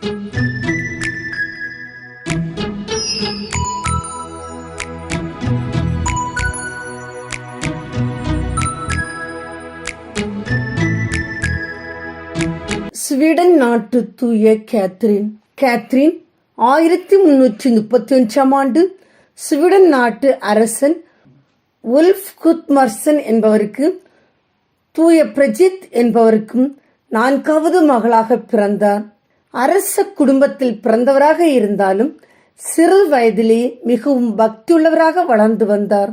Sweden நாட்டு தூய Catherine. Catherine ஆயிரத்தி முன்னூற்றி முப்பத்தி அஞ்சாம் ஆண்டு ஸ்வீடன் நாட்டு அரசன் உல்ஃப் குத்மர்சன் என்பவருக்கு தூய பிரஜித் என்பவருக்கும் நான்காவது மகளாக பிறந்தார். அரச குடும்பத்தில் பிறந்தவராக இருந்தாலும் சிறு வயதிலேயே மிகவும் பக்தியுள்ளவராக வளர்ந்து வந்தார்.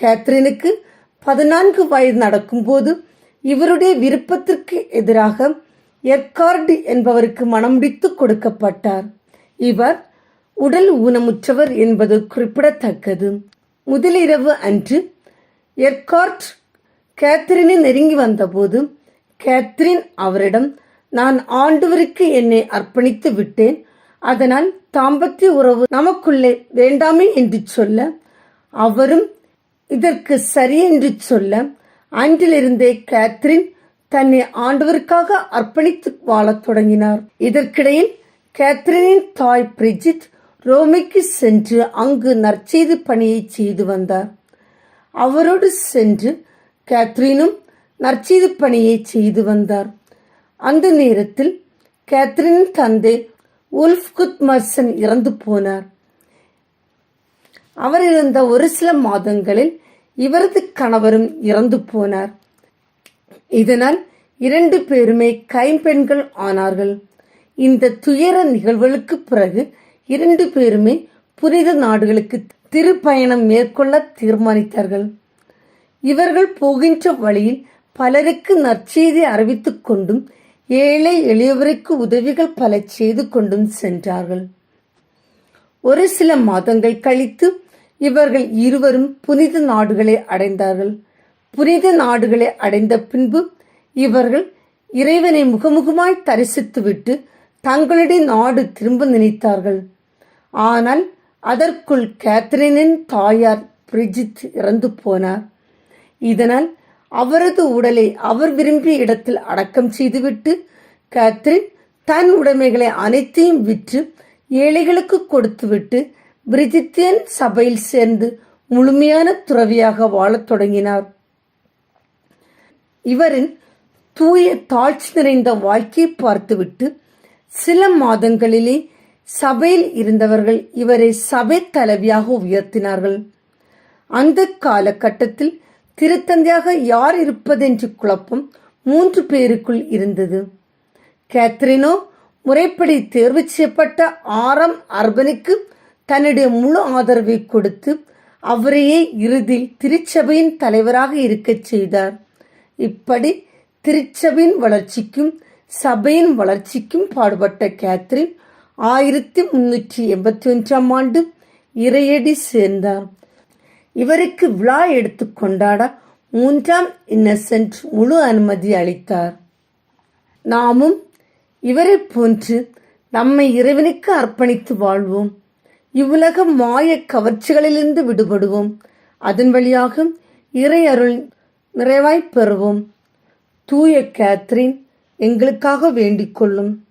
கேத்ரினுக்கு பதினான்கு வயது நடக்கும்போது இவருடைய விருப்பத்திற்கு எதிராக எக்கார்டு என்பவருக்கு மனமுடித்து கொடுக்கப்பட்டார். இவர் உடல் ஊனமுற்றவர் என்பது குறிப்பிடத்தக்கது. முதலிரவு அன்று எர்கார்ட் கேத்ரினை நெருங்கி வந்தபோது கேத்ரின் அவரிடம் நான் ஆண்டவருக்கு என்னை அர்ப்பணித்து விட்டேன். அதனால் தாம்பத்திய உறவு நமக்குள்ளே வேண்டாமே என்று சொல்ல அவரும் இதற்கு சரி என்று சொல்ல அன்றிலிருந்தே கேத்ரின் தன்னை ஆண்டவருக்காக அர்ப்பணித்து வாழத் தொடங்கினார். இதற்கிடையில் கேத்ரினின் தாய் பிரிஜித் ரோமைக்கு சென்று அங்கு நற்செய்தி பணியை செய்து வந்தார். அவரோடு சென்று கேத்ரினும் நற்செய்தி பணியை செய்து வந்தார். அந்த நேரத்தில் கேத்ரின் தந்தை உல்ஃப் குத்மர்சன் இறந்து போனார். அவர் இருந்த ஒரு சில மாதங்களில் இவரது கணவரும் இறந்து போனார். இதனால் இரண்டு பேருமே கைம்பெண்கள் ஆனார்கள். இந்த துயர நிகழ்வுகளுக்கு பிறகு இரண்டு பேருமே புனித நாடுகளுக்கு திருப்பயணம் மேற்கொள்ள தீர்மானித்தார்கள். இவர்கள் போகின்ற வழியில் பலருக்கு நற்செய்தி அறிவித்துக் கொண்டும் ஏழை எளியவருக்கு உதவிகள் பல செய்து கொண்டும் சென்றார்கள். ஒரு சில மாதங்கள் கழித்து இவர்கள் இருவரும் புனித நாடுகளை அடைந்தார்கள். புனித நாடுகளை அடைந்த பின்பு இவர்கள் இறைவனை முகமுகமாய் தரிசித்துவிட்டு தங்களுடைய நாடு திரும்ப நினைத்தார்கள். ஆனால் அதற்குள் கேத்ரினின் தாயார் பிரிஜித் இறந்து போனார். இதனால் அவரது உடலை அவர் விரும்பிய இடத்தில் அடக்கம் செய்துவிட்டு கேத்ரின் தன் உடைமைகளை அனைத்தையும் விற்று ஏழைகளுக்கு கொடுத்துவிட்டு பிரிஜித்தியன் சபையில் சேர்ந்து முழுமையான துறவியாக வாழத் தொடங்கினார். இவரின் தூய தாழ்ச்சி நிறைந்த வாழ்க்கையை பார்த்துவிட்டு சில மாதங்களிலே சபையில் இருந்தவர்கள் இவரை சபை தலைவியாக உயர்த்தினார்கள். அந்த காலகட்டத்தில் திருத்தந்தையாக யார் இருப்பதென்று குழப்பம் மூன்று பேருக்குள் இருந்தது. கேத்ரினோ முறைப்படி தேர்வு செய்யப்பட்ட ஆறாம் அர்பனுக்கு தன்னுடைய முழு ஆதரவை கொடுத்து அவரையே இறுதியில் திருச்சபையின் தலைவராக இருக்கச் செய்தார். இப்படி திருச்சபையின் வளர்ச்சிக்கும் சபையின் வளர்ச்சிக்கும் பாடுபட்ட கேத்ரின் ஆயிரத்தி முன்னூற்றி எண்பத்தி ஒன்றாம் ஆண்டு இறையடி சேர்ந்தார். இவருக்கு விழா எடுத்து கொண்டாட மூன்றாம் இன்னசென்ட் முழு அனுமதி அளித்தார். நாமும் இவரை போன்று நம்மை இறைவனுக்கு அர்ப்பணித்து வாழ்வோம். இவ்வுலக மாய கவர்ச்சிகளிலிருந்து விடுபடுவோம். அதன் வழியாக இறை அருள் நிறைவாய்ப் பெறுவோம். தூய கேத்ரின் எங்களுக்காக வேண்டிக் கொள்ளும்.